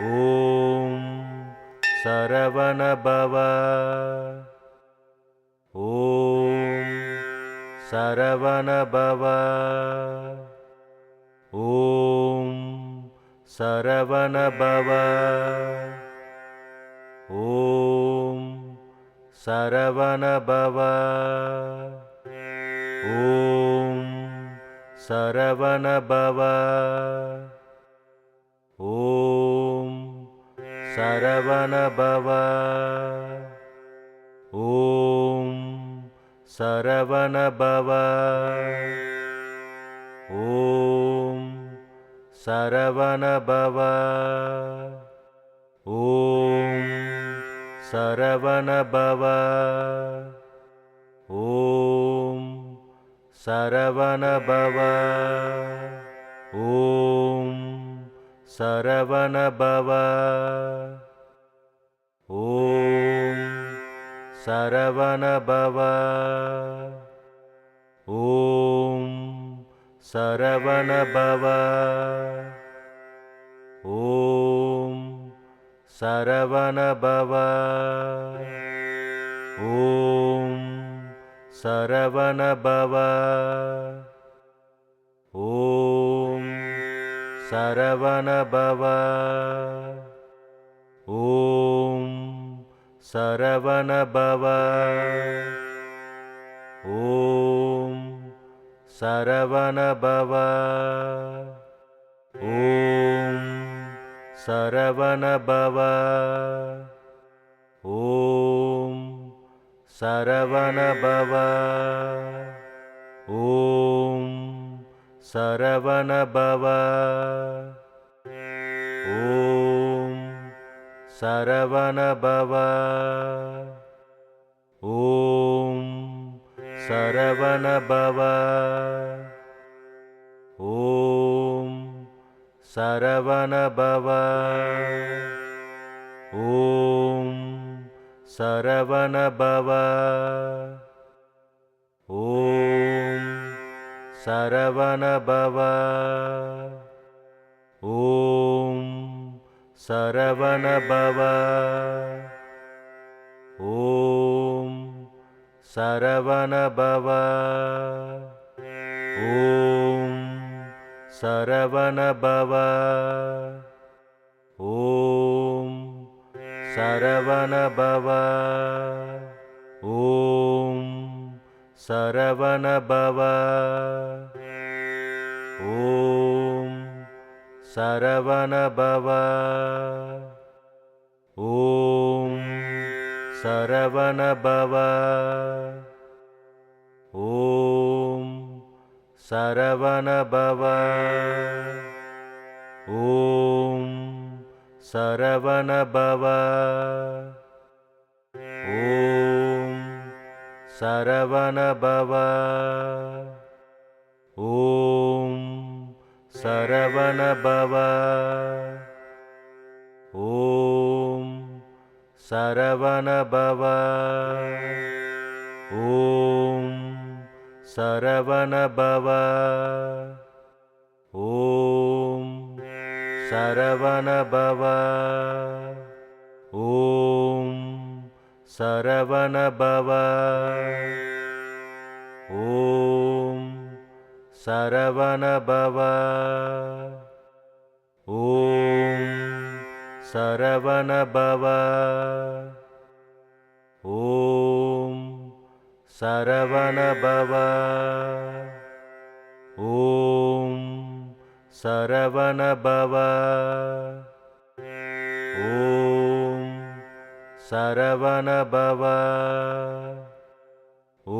ॐ सरवणभव ॐ सरवणभव ॐ सरवणभव ॐ सरवणभव ॐ सरवणभव ॐ सरवणभव ॐ सरवणभव ॐ सरवणभव ॐ सरवणभव ॐ सरवणभव ॐ सरवणभव ॐ सरवणभव ॐ सरवणभव ॐ सरवणभव ॐ सरवणभव सरवणभव ॐ सरवणभव ॐ सरवणभव ॐ सरवणभव ॐ सरवणभव सरवणभव ॐ सरवणभव ॐ सरवणभव ॐ सरवणभव ॐ सरवणभव ॐ सरवणभव ॐ सरवणभव ॐ सरवणभव ॐ सरवणभव ॐ सरवणभव ॐ सरवणभव ॐ सरवणभव ॐ सरवणभव ॐ सरवणभव ॐ सरवणभव ॐ सरवणभव ॐ सरवणभव ॐ सरवणभव ॐ सरवणभव ॐ सरवणभव ॐ सरवणभव ॐ सरवणभव ॐ सरवणभव ॐ सरवणभव ॐ सरवणभव ॐ सरवणभव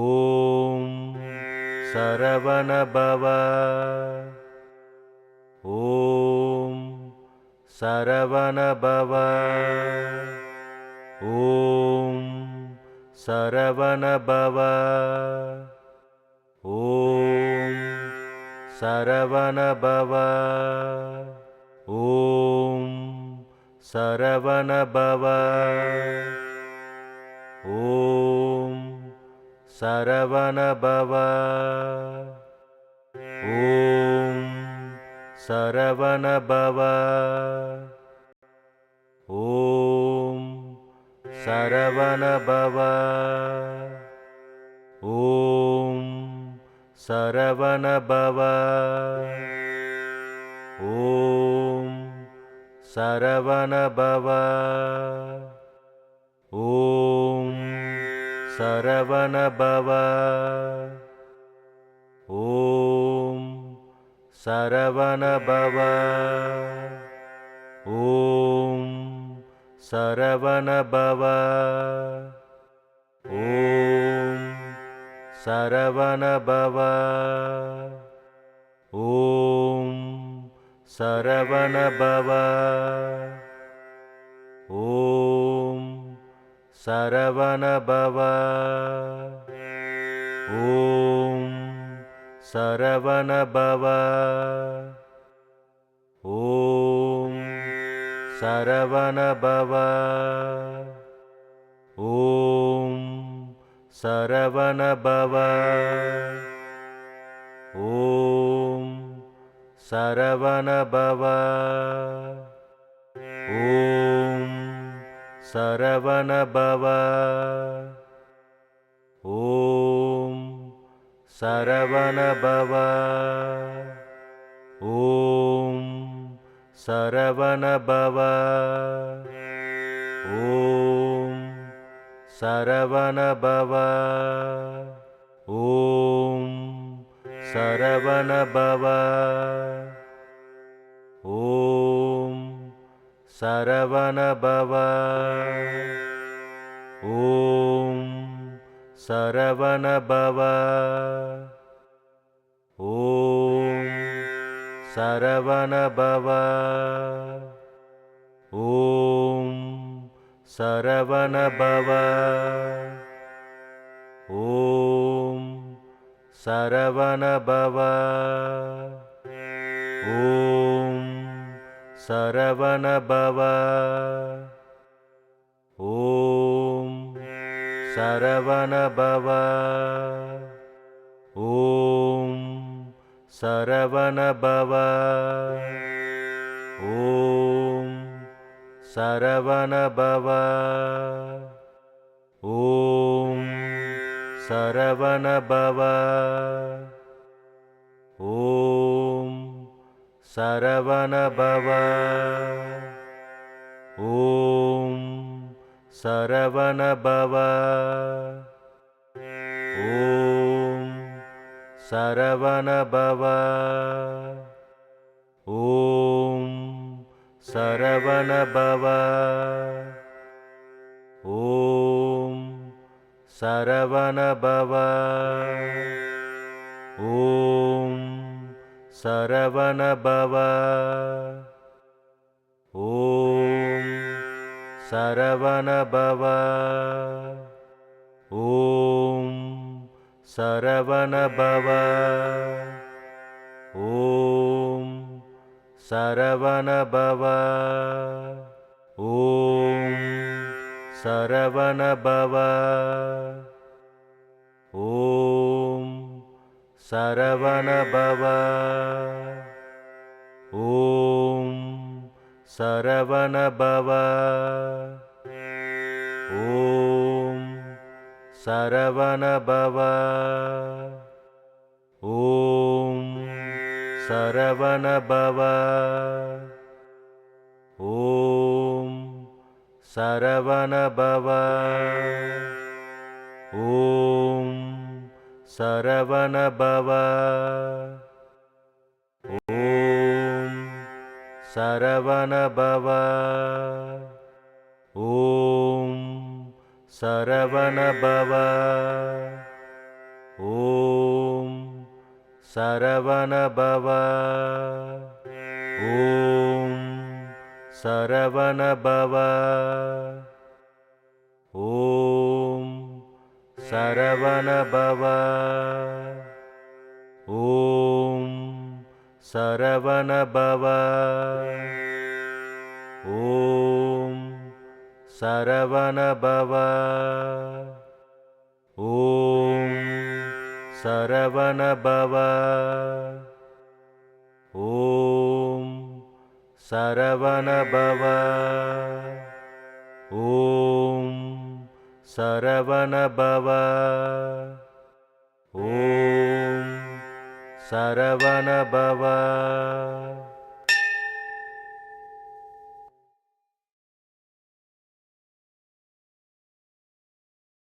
ॐ सरवणभव ॐ सरवणभव ॐ सरवणभव ॐ सरवणभव ॐ सरवणभव ॐ सरवणभव ॐ सरवणभव सरवणभव ॐ सरवणभव ॐ सरवणभव ॐ सरवणभव ॐ सरवणभव ॐ सरवणभव ॐ सरवणभव ॐ सरवणभव ॐ सरवणभव ॐ सरवणभव ॐ सरवणभव ॐ सरवणभव ॐ सरवणभव ॐ सरवणभव ॐ सरवणभव ॐ सरवणभव ॐ सरवणभव ॐ सरवनबवा ॐ सरवनबवा ॐ सरवणवावा ॐ सरवण बवा ॐ सरवण भवा सरवणभव ॐ सरवणभव ॐ सरवणभव ॐ सरवणभव ॐ सरवणभव ॐ सरवण सरवण भवा ॐ सरवण बवा ॐ सरवण बवा ॐ सरवण बवा ऊ सरवणभव ॐ सरवणभव ॐ सरवणभव ॐ सरवणभव ॐ सरवणभव ॐ सरवणभव ॐ सरवणभव ॐ सरवणभव ॐ सरवणभव ॐ सरवणभव सरवणभव ॐ सरवणभव ॐ सरवणभव ॐ सरवणभव ॐ सरवणभव ॐ सरवणभव ॐ सरवणभव ॐ सरवणभव ॐ सरवणभव ॐ सरवणभव ॐ सरवणभव ॐ सरवणभव ॐ सरवणभव